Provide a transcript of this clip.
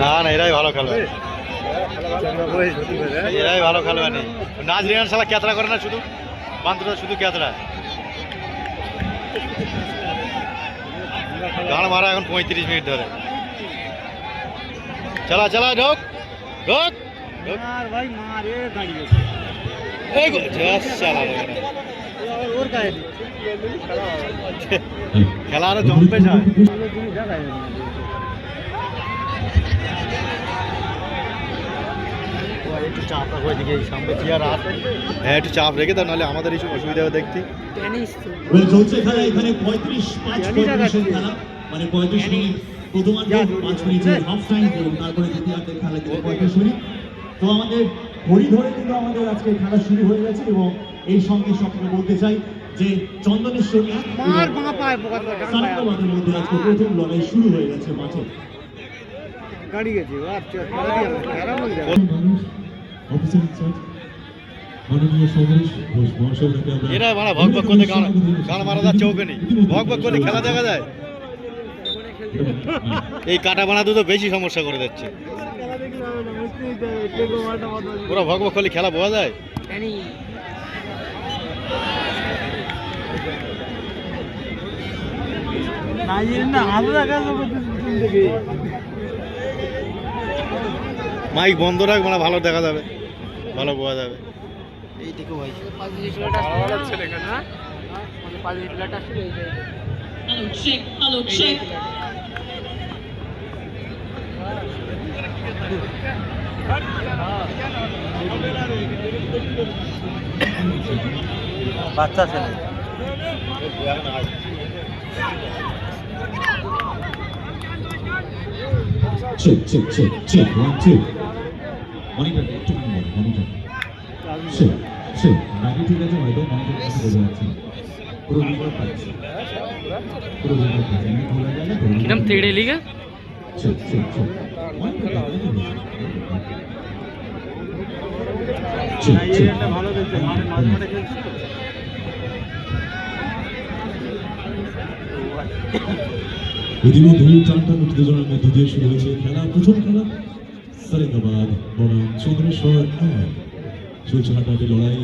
না না এরাই ভালো খেলবে এরাই ভালো খেলবে নি নাচ রিহান সালা ক্যাতরা করে না শুধু? বান্ধবরা শুধু ক্যাতরা গান মারা এখন পঁয়ত্রিশ মিনিট ধরে। চালা চালা ঢোক ঢোক। ভাই মারে দাঁড়িয়ে এই গো, খেলা আরও জমবে যায় একটু চাপ রাখো এদিকে সামনে হ্যাঁ একটু চাপ রেখে দাও নাহলে আমাদের এই অসুবিধা চলছে খেলা এখানে পঁয়ত্রিশ পাঁচ। খেলা। মানে পঁয়ত্রিশ মিনিট প্রথমার্ধে পাঁচ মিনিটের হাফ টাইম তারপরে দ্বিতীয়ার্ধের খেলা পঁয়ত্রিশ মিনিট। তো আমাদের ঘড়ি ধরে কিন্তু আমাদের আজকে খেলা শুরু হয়ে গেছে এবং এই সঙ্গে সঙ্গে বলতে চাই যে চন্দনেশ্বর মধ্যে আজকে প্রথম লড়াই শুরু হয়ে গেছে মাঠে। হয়ে এরা মারা গান গান মারা যাচ্ছে ওকে নেই। ভক ভক করে খেলা দেখা যায়। এই কাটা বানাতে তো বেশি সমস্যা করে দিচ্ছে। খেলা না ভক ভক করলে খেলা বোঝা যায়? না না মাইক বন্ধ রাখ মানে ভালো দেখা যাবে। ভালো বোঝা যাবে। এইদিকে ভাই check. Hello, check. বাচ্চা ছেলে। Check check check check one check monitor একটু মনিটর চেক চেক নাকি ঠিক আছে হয়তো মনিটর কাছে বোঝা যাচ্ছে। পুরো রিভার পাচ্ছে। পুরো রিভার পাচ্ছে। আমি ভুলে গেলে কিরম তেড়ে লিগে ভালো দেখছে মাঠে মাঠ মাঠে খেলছে তো ইতিমধ্যেই টান টান উত্তেজনার মধ্য দিয়ে শুরু হয়েছে খেলা, প্রথম খেলা সারেঙ্গাবাদ বনাম চন্দ্রেশ্বর চলছে হাঁটাহাঁটি লড়াই